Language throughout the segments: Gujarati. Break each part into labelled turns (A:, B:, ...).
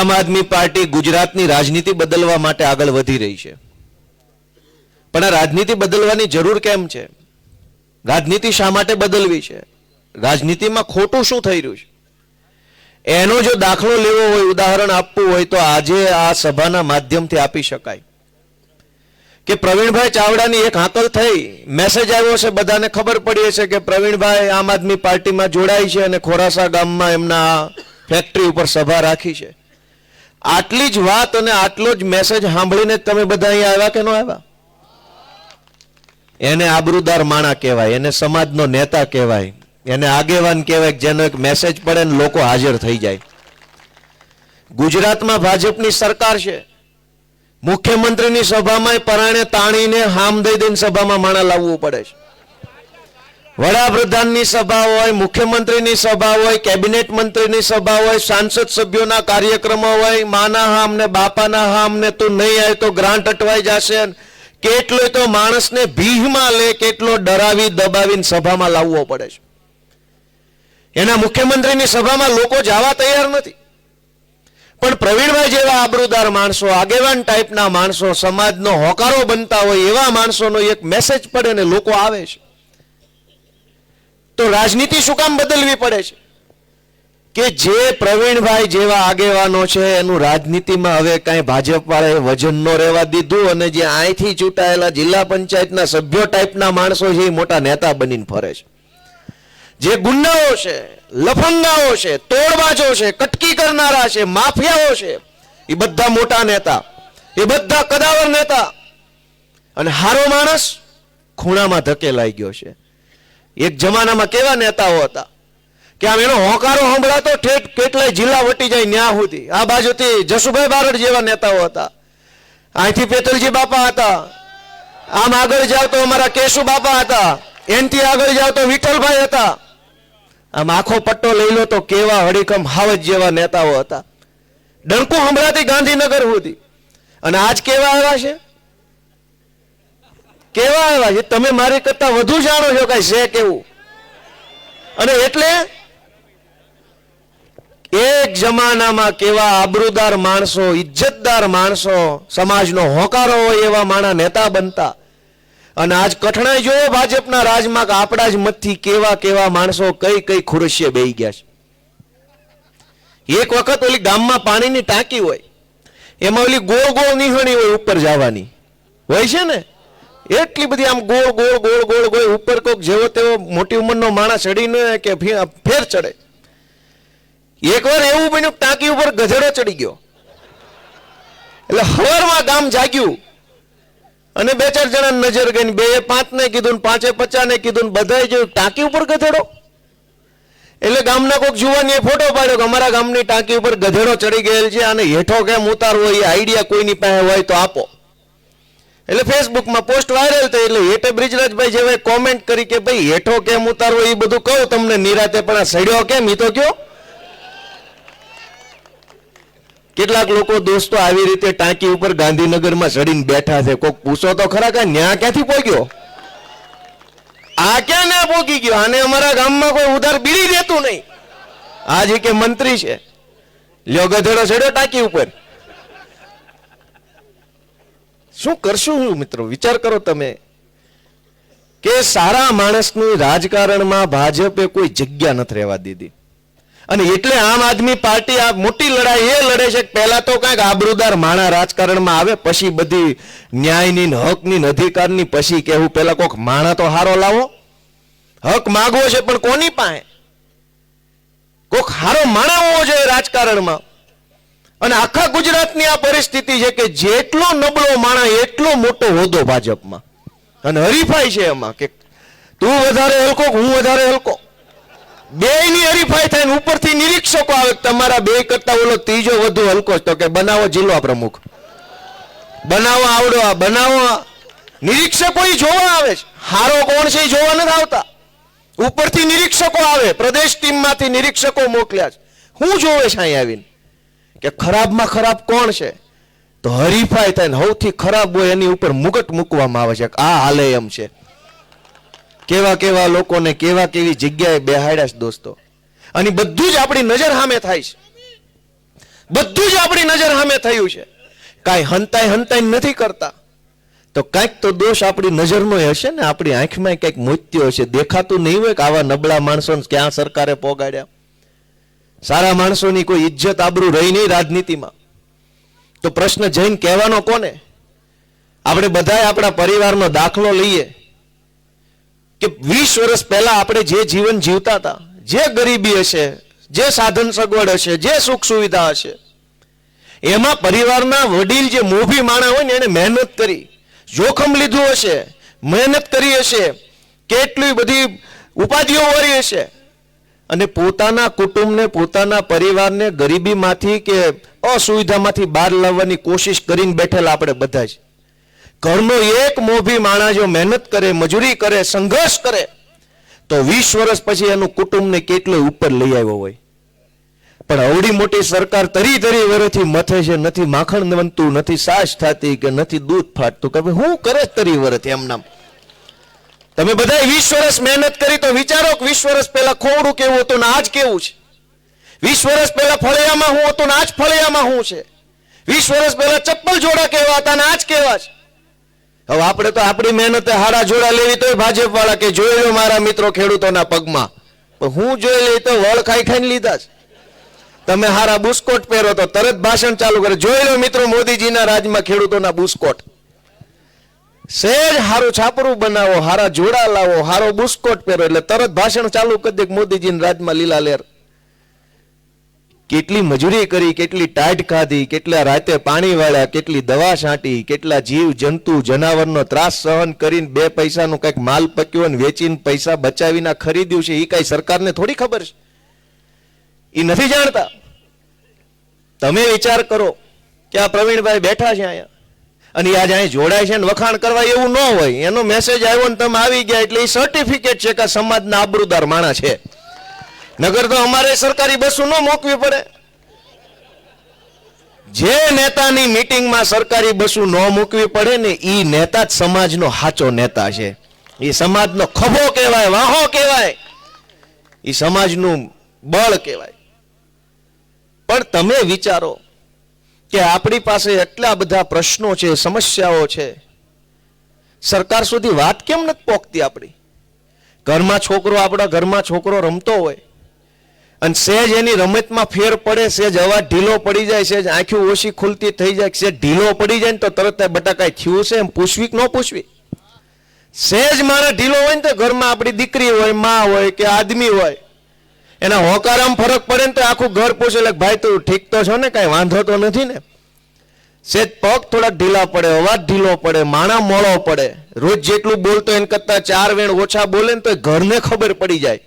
A: આમ આદમી પાર્ટી ગુજરાતની રાજનીતિ બદલવા માટે આગળ વધી રહી છે. પણ આ રાજનીતિ બદલવાની જરૂર કેમ છે? રાજનીતિ શા માટે બદલવી છે? રાજનીતિમાં ખોટું શું થઈ રહ્યું છે? એનો જો દાખલો લેવો હોય, ઉદાહરણ આપવું હોય, તો આજે આ સભાના માધ્યમથી આપી શકાય. કે પ્રવીણભાઈ ચાવડાની એક હાકલ થઈ, મેસેજ આવ્યો છે, બધાને ખબર પડી છે કે પ્રવીણભાઈ આમ આદમી પાર્ટીમાં જોડાય છે અને ખોરાસા ગામમાં એમના ફેક્ટરી ઉપર સભા રાખી છે. આટલી જ વાત અને આટલો જ મેસેજ સાંભળીને તમે બધા અહીંયા આવ્યા કે ન આવ્યા? એને આબરૂદાર માણા કહેવાય, એને સમાજનો નેતા કહેવાય, એને આગેવાન કહેવાય જેનો એક મેસેજ પડે ને લોકો હાજર થઈ જાય. ગુજરાતમાં ભાજપની સરકાર છે. મુખ્યમંત્રીની સભામાં પરાણે તાણીને હામ દઈ દઈને સભામાં માણા લાવવું પડે છે. વડાપ્રધાનની સભા હોય, મુખ્યમંત્રીની સભા હોય, કેબિનેટ મંત્રીની સભા હોય, સાંસદ સભ્યોના કાર્યક્રમો હોય, માના હામ ને બાપાના હામ ને તું નહીં આવે તો ગ્રાન્ટ અટવાઈ જશે. કેટલો તો માણસને ભીહમાં લે, કેટલો ડરાવી દબાવીને સભામાં લાવવો પડે છે. એના મુખ્યમંત્રીની સભામાં લોકો જવા તૈયાર નથી. પણ પ્રવીણભાઈ જેવા આબરૂદાર માણસો, આગેવાન ટાઈપના માણસો, સમાજનો હોકારો બનતા હોય એવા માણસોનો એક મેસેજ પડે ને લોકો આવે છે. તો રાજનીતિ શું કામ બદલવી પડે છે? કે જે પ્રવીણભાઈ જેવા આગેવાનો છે, એનું રાજનીતિમાં હવે કાંઈ ભાજપ વાળાએ વજન ન રહેવા દીધું અને જે અહીંથી ચૂંટાયેલા જિલ્લા પંચાયતના સભ્યો ટાઈપના માણસો છે, એ મોટા નેતા બનીને ફરે છે. જે ગુંડાઓ છે, લફંગાઓ છે, તોડબાજો છે, કટકી કરનારા છે, માફિયાઓ છે, એ બધા મોટા નેતા, એ બધા કદાવર નેતા. અને હારો માણસ ખૂણામાં ધકેલાઈ ગયો છે. એક જમાનામાં કેવા નેતાઓ હતા? કે આમ એનો હોંકારો સંભળાતો ઠેઠ કેટલાય જિલ્લા વટી જાય ન્યા સુધી. આ બાજુથી જસુભાઈ બારડ જેવા નેતાઓ હતા. અહીંથી પેતલજી બાપા હતા. આમ આગળ જાવ તો અમારા કેશુ બાપા હતા. એનથી આગળ જાવ તો વિઠ્ઠલભાઈ હતા. આમ આખો પટ્ટો લઈ લો તો કેવા હડીકમ હાવજ જેવા નેતાઓ હતા. ડંકો સંભળાતી ગાંધીનગર સુધી. અને આજ કેવા આવ્યા છે? કેવા આવ્યા છે, તમે મારી કરતા વધુ જાણો છો કઈ છે કેવું? અને એટલે એક જમાનામાં કેવા આબરૂદાર માણસો, ઇજ્જતદાર માણસો સમાજનો હોકારો હોય એવા માણા નેતા બનતા. અને આજ કઠણાઈ જોયો ભાજપના રાજમાં કે આપણા જ મતથી કેવા કેવા માણસો કઈ કઈ ખુરશીએ બેહી ગયા છે. એક વખત ઓલી ગામમાં પાણીની ટાંકી હોય, એમાં ઓલી ગોળ ગોળ નિહણી હોય ઉપર જવાની. હોય છે ને? એટલી બધી આમ ગોળ ગોળ ગોળ ગોળ ગોળ, ઉપર કોક જેવો તેવો મોટી ઉંમરનો માણસ ચડીને કે ફેર ચડે. એકવાર એવું બન્યું ટાંકી ઉપર ગધેડો ચડી ગયો. એટલે હવારમાં ગામ જાગ્યું. અને બે, ચાર જણા નજર ગઈ બે પાંચ ને કીધું પાંચે પચાસ ને કીધું ને બધાએ જોયું ટાંકી ઉપર ગધેડો. એટલે ગામના કોઈક જુવાનીએ ફોટો પાડ્યો કે અમારા ગામની ટાંકી ઉપર ગધેડો ચડી ગયેલ છે અને હેઠો કેમ ઉતારવો એ આઈડિયા કોઈની પાસે હોય તો આપો. એટલે ફેસબુકમાં પોસ્ટ વાયરલ થઈ એટલે હેઠે બ્રિજરાજભાઈ જેવા કોમેન્ટ કરી કે ભાઈ, હેઠો કેમ ઉતારવો એ બધું કહું તમને, નિરાતે પણ સડ્યો કેમ? એ તો કયો. કેટલાક લોકો દોસ્તો આવી રીતે ટાંકી ઉપર ગાંધીનગરમાં સડીને બેઠા છે. કોક પૂછો તો ખરા કે ન્યા ક્યાંથી પહોંચ્યો આ ક્યાં ના પહોંચી ગયો? આને અમારા ગામમાં કોઈ ઉધાર બીડી દેતું નહીં. આ જે કે મંત્રી છે. લ્યો ગધેડો ચડ્યો ટાંકી ઉપર. શું કરશું શું મિત્રો? વિચાર કરો તમે. કે સારા માણસની રાજકારણમાં ભાજપે કોઈ જગ્યા નથી રહેવા દીધી. અને એટલે આમ આદમી પાર્ટી, આ મોટી લડાઈ, એ લડે છે કે પહેલા તો કાંઈક આબરૂદાર માણા રાજકારણમાં આવે, પછી બધી ન્યાયની હકની અધિકારની, પછી કહેવું પહેલા કોઈક માણા તો હારો લાવો. હક માગવો છે પણ કોની પાસે? કોક હારો માણા હોવો જોઈએ રાજકારણમાં. અને આખા ગુજરાતની આ પરિસ્થિતિ છે કે જેટલો નબળો માણા એટલો મોટો હોદો ભાજપમાં. અને હરીફાઈ છે એમાં કે તું વધારે હલકો હું વધારે હલકો. બેયની હરીફાઈ થાય ને ઉપરથી નિરીક્ષકો આવે તમારા બે કરતા ઓલો ત્રીજો વધુ હલકો તો કે બનાવો જિલ્લા પ્રમુખ. બનાવો આવડો આ, બનાવો નિરીક્ષકો જોવા આવે છે. હારો કોણ છે એ જોવા નથી આવતા. ઉપરથી નિરીક્ષકો આવે. પ્રદેશ ટીમમાંથી નિરીક્ષકો મોકલ્યા છે. હું જોવે છે અહીં આવીને? કે ખરાબમાં ખરાબ કોણ છે? તો હરીફાઈ થાય સૌથી ખરાબ હોય એની ઉપર મુગટ મૂકવામાં આવે છે આ હાલે એમ છે. કેવા કેવા લોકોને કેવા કેવી જગ્યાએ બેહાડ્યા છે દોસ્તો. અને બધું જ આપણી નજર સામે થાય છે. બધું જ આપણી નજર સામે થયું છે. કાંઈ હંતાઈ હંતાઈ નથી કરતા. તો કાંઈક તો દોષ આપણી નજરનો હશે ને? આપણી આંખમાં કંઈક મોત્યો હશે. દેખાતું નહીં હોય કે આવા નબળા માણસોને ક્યાં સરકારે પોગાડ્યા. સારા માણસોની કોઈ ઇજ્જત આબરૂ રહી નહીં રાજનીતિમાં. તો પ્રશ્ન જઈને કહેવાનો કોને? આપણે બધાએ આપણા પરિવારનો દાખલો લઈએ કે વીસ વર્ષ પહેલા આપણે જે જીવન જીવતા હતા, જે ગરીબી હશે, જે સાધન સગવડ હશે, જે સુખ સુવિધા હશે, એમાં પરિવારના વડીલ જે મોભી માણા હોય ને એને મહેનત કરી, જોખમ લીધું હશે, મહેનત કરી હશે, કેટલી બધી ઉપાધિઓ વળી હશે અને પોતાના કુટુંબને, પોતાના પરિવારને ગરીબીમાંથી કે અસુવિધામાંથી બહાર લાવવાની કોશિશ કરીને બેઠેલા આપણે બધા જ. ઘરનો એક મોભી માણસ જો મહેનત કરે, મજૂરી કરે, સંઘર્ષ કરે, તો વીસ વર્ષ પછી એનું કુટુંબને કેટલો ઉપર લઈ આવ્યો હોય. પણ અવડી મોટી સરકાર તરી તરી વર્ષથી મથે છે, નથી માખણ બનતું નથી સાસ થતી કે નથી દૂધ ફાટતું, કે હું કરે તરી વર્ષથી એમ નામ તમે બધા વીસ વર્ષ મહેનત કરી તો વિચારો કે વીસ વર્ષ પહેલા ખોવડું કેવું હતું ને આજ કેવું છે? વીસ વર્ષ પહેલા ફળિયામાં હું હતું ને આજ ફળિયામાં હું છે? વીસ વર્ષ પહેલા ચપ્પલ જોડા કેવા હતા ને આજ કેવા છે? હવે આપણે તો આપણી મહેનતે હારા જોડા લેવી તોય ભાજપ વાળા કે જોઈ લો મારા મિત્રો ખેડૂતોના પગમાં. પણ હું જોઈ લઈ તો વળ ખાઈ ખાઈને લીધા છે. તમે હારા બુસ્કોટ પહેરો તો તરત ભાષણ ચાલુ કરે. જોઈ લો મિત્રો મોદીજીના રાજમાં ખેડૂતોના બુસ્કોટ. સહેજ હારું છાપરું બનાવો, હારા જોડા લાવો, હારો બુસ્કોટ પહેરો. એટલે તરત ભાષણ ચાલુ કરી દે કે રાજમાં લીલા લેર. કેટલી મજૂરી કરી, કેટલી ટાઈટ ખાધી, કેટલા રાતે પાણી વાળ્યા, કેટલી દવા છાંટી, કેટલા જીવ, જંતુ, જનાવરનો ત્રાસ સહન કરીને બે પૈસાનું કંઈક માલ પક્યો અને વેચીને પૈસા બચાવીને ખરીદ્યું છે એ કાંઈ સરકારને થોડી ખબર છે? એ નથી જાણતા? તમે વિચાર કરો કે આ પ્રવીણભાઈ બેઠા છે અહીંયા? અને આજે અહીં જોડાય છે ને વખાણ કરવા એવું ન હોય. એનો મેસેજ આવ્યો ને તમે આવી ગયા એટલે એ સર્ટિફિકેટ છે કે સમાજના આબરૂદાર માણસ છે. નગર તો અમારે સરકારી બસો ન મોકવી પડે. જે નેતાની મિટિંગમાં સરકારી બસો ન મૂકવી પડે ને એ નેતા જ સમાજનો સાચો નેતા છે. એ સમાજનો ખભો કહેવાય, વાહો કહેવાય. એ સમાજનું બળ કહેવાય. પણ તમે વિચારો કે આપણી પાસે એટલા બધા પ્રશ્નો છે, સમસ્યાઓ છે. સરકાર સુધી વાત કેમ નથી પોકતી આપણી? ઘરમાં છોકરો આપણા ઘરમાં છોકરો રમતો હોય અને સહેજ એની રમતમાં ફેર પડે સહેજ અવાજ ઢીલો પડી જાય સહેજ આંખી ઓછી ખુલતી થઈ જાય સહેજ ઢીલો પડી જાય ને તો તરત બટાકાઈ થયું છે એમ પૂછવી કે ન પૂછવી? સહેજ મારે ઢીલો હોય ને તો ઘરમાં આપણી દીકરી હોય, માં હોય કે આદમી હોય એના હોકારામ ફરક પડે ને તો આખું ઘર પૂછે એટલે ભાઈ તું ઠીક તો છો ને? કાંઈ વાંધો તો નથી ને? સેજ પગ થોડાક ઢીલા પડે, અવાજ ઢીલો પડે, માણા મોળો પડે. રોજ જેટલું બોલતો એને કરતા ચાર વેણ ઓછા બોલે ને તો ઘરને ખબર પડી જાય.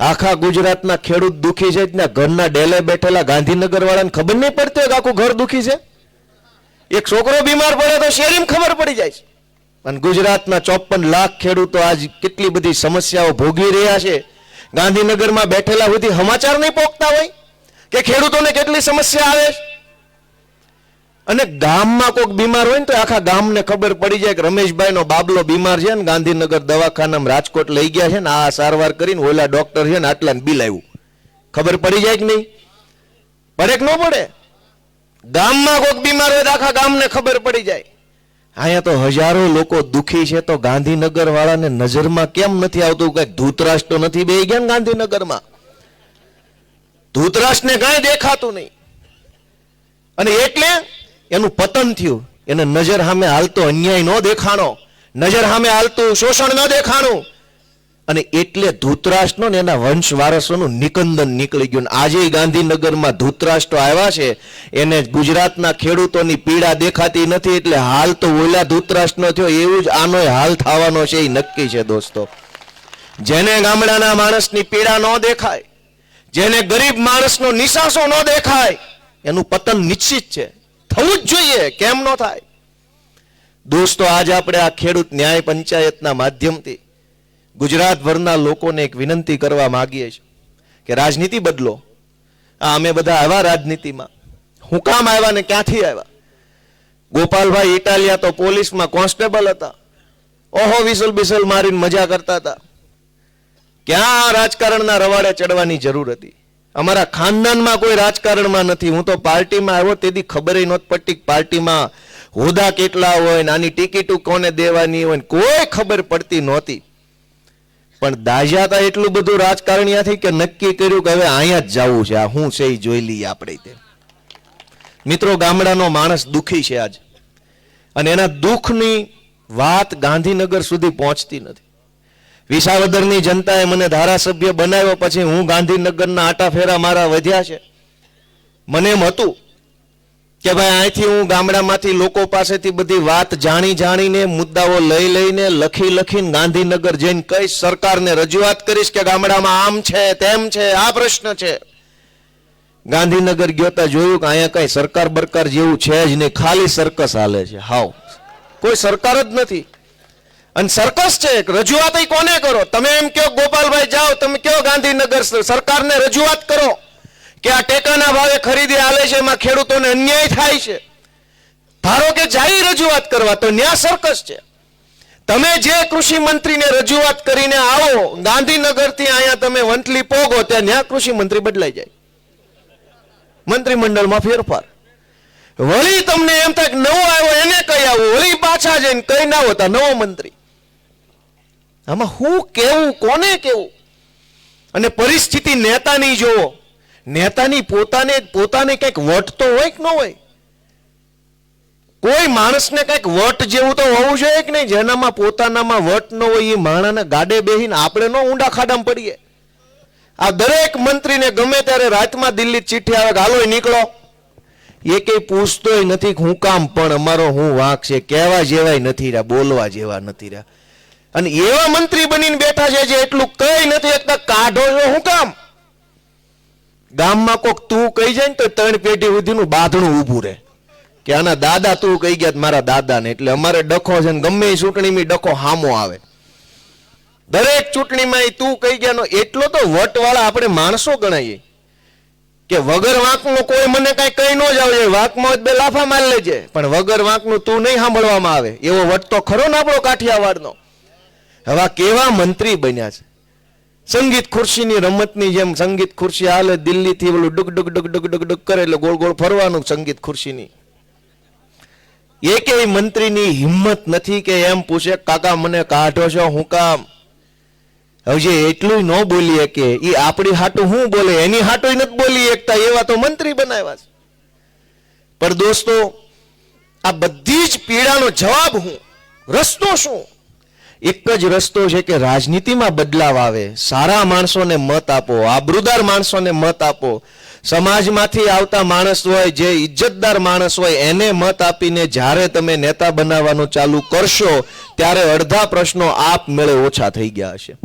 A: આખા ગુજરાતના ખેડૂત દુખી છે ને ઘરના ડેલે બેઠેલા ગાંધીનગર વાળાને ખબર નહીં પડતી હોય આખું ઘર દુખી છે? એક છોકરો બીમાર પડે તો શેરીમાં ખબર પડી જાય છે. અને ગુજરાતના ચોપન લાખ ખેડૂતો આજ કેટલી બધી સમસ્યાઓ ભોગવી રહ્યા છે. ગાંધીનગરમાં બેઠેલા સુધી સમાચાર નહીં પોકતા હોય? કે ખેડૂતોને કેટલી સમસ્યા આવે અને ગામમાં કોઈક બીમાર હોય ને તો આખા ગામને ખબર પડી જાય કે રમેશભાઈનો બાબલો બીમાર છે ને ગાંધીનગર દવાખાનામાં રાજકોટ લઈ ગયા છે ને આ સારવાર કરીને ઓલા ડોક્ટર છે ને આટલાને બિલ આવ્યું ખબર પડી જાય કે નહીં? પડે કે ન પડે. ગામમાં કોઈક બીમાર હોય તો આખા ગામને ખબર પડી જાય. અહીંયા તો હજારો લોકો દુઃખી છે, તો ગાંધીનગર વાળાને નજરમાં કેમ નથી આવતું? કઈ ધૂતરાજ તો નથી બે ગયા ગાંધીનગરમાં? ધૂતરાજને કાંઈ દેખાતું નહીં. અને એટલે એનું પતન થયું. એને નજર સામે હાલતો અન્યાય ન દેખાણો. નજર સામે હાલતું શોષણ ન દેખાણું. અને એટલે ધૂતરાષ્ટ્રનો ને એના વંશ વારસોનું નિકંદન નીકળી ગયું. આજે ગાંધીનગરમાં ધૂતરાષ્ટ્રો આવ્યા છે. એને ગુજરાતના ખેડૂતોની પીડા દેખાતી નથી, એટલે હાલ તો ઓલા ધૂતરાષ્ટ્રનો થયો, એવું જ આનો હાલ થવાનો છે એ નક્કી છે દોસ્તો. જેને ગામડાના માણસની પીડા ન દેખાય, જેને ગરીબ માણસનો નિશાસો ન દેખાય, એનું પતન નિશ્ચિત છે. થવું જ જોઈએ, કેમ ન થાય. દોસ્તો, આજે આપણે આ ખેડૂત ન્યાય પંચાયતના માધ્યમથી ગુજરાતભરના લોકોને એક વિનંતી કરવા માગીએ છીએ કે રાજનીતિ બદલો. આ અમે બધા આવ્યા રાજનીતિમાં. હું કામ આવ્યા ને ક્યાંથી આવ્યા? ગોપાલભાઈ ઇટાલિયા તો પોલીસમાં કોન્સ્ટેબલ હતા. ઓહો, વિસલ બિસલ મારીને મજા કરતા હતા. ક્યાં રાજકારણના રવાડે ચડવાની જરૂર હતી? અમારા ખાનદાનમાં કોઈ રાજકારણમાં નથી. હું તો પાર્ટીમાં આવ્યો, તેથી ખબર નહોતી પડતી પાર્ટીમાં હોદ્દા કેટલા હોય આની ટિકિટો કોને દેવાની હોય કોઈ ખબર પડતી નહોતી. પણ દાજાતા એટલું બધું રાજકારણીયાથી કે નક્કી કર્યું કે હવે અહીંયા જ જવું છે. આ હું છે એ જોઈ લઈએ આપણે તે. મિત્રો, ગામડાનો માણસ દુખી છે આજ. અને એના દુઃખની વાત ગાંધીનગર સુધી પહોંચતી નથી. વિસાવદરની જનતાએ મને ધારાસભ્ય બનાવ્યો, પછી હું ગાંધીનગરના આટા ફેરા મારા વધ્યા છે. મને એમ હતું કે ભાઈ અહીંથી હું ગામડામાંથી લોકો પાસેથી બધી વાત જાણી જાણીને, મુદ્દાઓ લઈ લઈને લખી લખીને ગાંધીનગર જઈને કઈ સરકારને રજૂઆત કરીશ કે ગામડામાં આમ છે, તેમ છે, આ પ્રશ્ન છે. ગાંધીનગર ગયો તા જોયું કે અહીંયા કઈ સરકાર બરકાર જેવું છે જ નહીં, ખાલી સરકસ હાલે છે. હાવ કોઈ સરકાર જ નથી. અને સરકસ છે રજૂઆત કોને કરો? તમે એમ કહો ગોપાલભાઈ જાઓ, તમે કયો ગાંધીનગર સરકારને રજૂઆત કરો. કે આ ટેકાના ભાવે ખરીદી આલે છે, એમાં ખેડૂતોને અન્યાય થાય છે. ધારો કે જાહેર રજૂઆત કરવા, તો ન્યા સરકસ છે. તમે જે કૃષિ મંત્રીને રજૂઆત કરીને આવો, ગાંધીનગરથી અહીંયા તમે વંથલી પોગો, ત્યાં ન્યા કૃષિ મંત્રી બદલાઈ જાય. મંત્રીમંડળમાં ફેરફાર. વળી તમને એમ થાય નવો આવ્યો, એને કઈ આવું? વળી પાછા જઈને કઈ ના હોતા, નવો મંત્રી. આમાં હું કેવું, કોને કેવું? અને પરિસ્થિતિ નેતાની જોવો નેતાની પોતાને પોતાને કંઈક વટ તો હોય કે ન હોય? કોઈ માણસને કંઈક વટ જેવું તો હોવું જોઈએ કે નહીં? જેનામાં પોતાનામાં વટ ન હોય એ માણાને ગાડે બેહીને આપણે ન ઊંડા ખાડામાં પડીએ. આ દરેક મંત્રીને ગમે ત્યારે રાતમાં દિલ્હી ચિઠ્ઠી આવે હાલો નીકળો. એ કઈ પૂછતોય નથી હું કામ, પણ અમારો હું વાંક છે. કહેવા જેવાય નથી રહ્યા, બોલવા જેવા નથી રહ્યા. અને એવા મંત્રી બનીને બેઠા છે જે એટલું કઈ નથી એકતા કાઢો છો, હું કામ? ગામમાં કોક તું કહી જાય ને તો ત્રણ પેઢી સુધીનું બાંધણું ઊભું રહે. કે આના દાદા તું કહી ગયા મારા દાદાને. એટલે અમારે ડખો છે ને ગમે એ ચૂંટણીમાં ડખો હામો આવે. દરેક ચૂંટણીમાં એ તું કહી ગયાનો એટલો તો વટવાળા આપણે માણસો ગણાઈએ. કે વગર વાંકનું કોઈ મને કઈ કઈ ન જ આવજે, વાંકમાં બે લાફા મારી લેજે. પણ વગર વાંકનું તું નહીં સાંભળવામાં આવે. એવો વટ તો ખરો ને આપણો કાઠિયાવાડનો. હવે કેવા મંત્રી બન્યા છે? સંગીત ખુરશીની રમતની જેમ સંગીત ખુરશી હાલે, દિલ્હીથી ઓલું ડુક ડુક ડુક ડુક ડુક ડુક કરે એટલે ગોળ ગોળ ફરવાનું સંગીત ખુરશીની. એકેય મંત્રીની હિંમત નથી કે એમ પૂછે, કાકા, મને કાઢો છો, હું કામ? હવે એટલું ન બોલીએ કે એ આપણી હાટું હું બોલે? એની હાટું નથી બોલી એકતા, એવા તો મંત્રી બનાવ્યા છે. પણ દોસ્તો, આ બધી જ પીડાનો જવાબ હું, રસ્તો શું? એક જ રસ્તો છે કે રાજનીતિમાં બદલાવ આવે. સારા માણસોને મત આપો, આબરૂદાર માણસોને મત આપો. સમાજમાંથી આવતા માણસ હોય, જે ઇજ્જતદાર માણસ હોય, એને મત આપીને જ્યારે તમે નેતા બનાવવાનું ચાલુ કરશો, ત્યારે અડધા પ્રશ્નો આપ મેળે ઓછા થઈ ગયા હશે.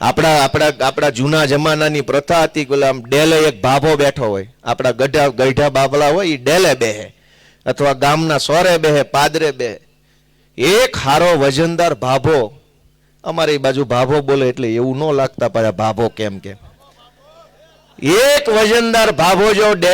A: આપણા આપણા આપણા જૂના જમાનાની પ્રથા હતી ગુલામ ડેલે એક ભાભો બેઠો હોય. આપણા ગઢા ગઢા બાબલા હોય એ ડેલે બેહે. અથવા ગામના સોરે બેહે, પાદરે બેહે. એક હારો વજનદાર ભાભો. અમારી બાજુ ભાભો બોલે એટલે એવું ન લાગતા પાછા ભાભો કેમ કે. એક વજનદાર ભાભો જો